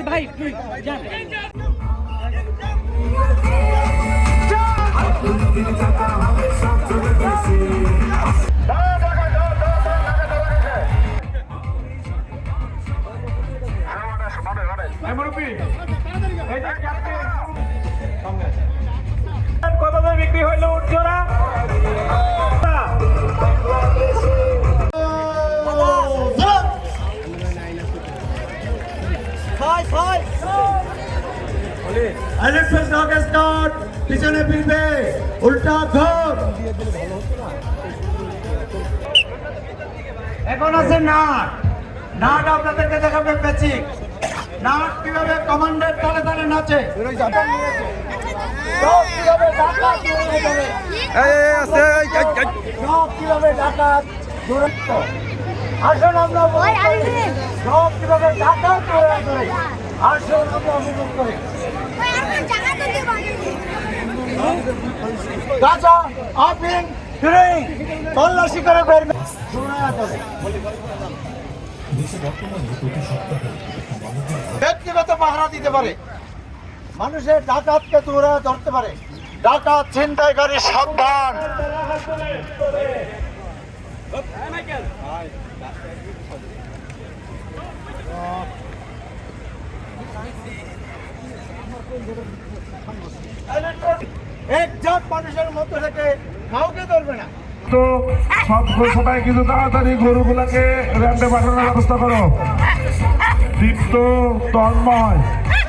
ভাই Hey, Murphy! Hey, Captain! Come here. Elephant dog start পিছনে ফিরবে উল্টা ধর এখন আছে নাট। নাট আপনাদেরকে দেখাবে পেচিক নাট কীভাবে কমান্ডের তালে তালে নাচে? কীভাবে ডাকাত আসুন আমরা। সব কীভাবে ডাকাত দৌড়ে ধরে আসুন আমরা অনুভব করি। গাঁজা আফিং হিরোইন তল্লাশি করে বের শোনা যাবে ব্যক্তিগত পাহারা দিতে পারে। মানুষের ডাকাতকে দৌড়ে ধরতে পারে। ডাকাত ছিনতাইকারী সাবধান। তাড়াতাড়ি গরুগুলাকে র্যান্ডে পাঠানোর ব্যবস্থা করো। দীপ্ত তন্ময়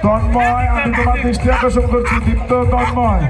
তন্ময়, আমি তোমার দৃষ্টি আকর্ষণ করছি। দীপ্ত তন্ময়।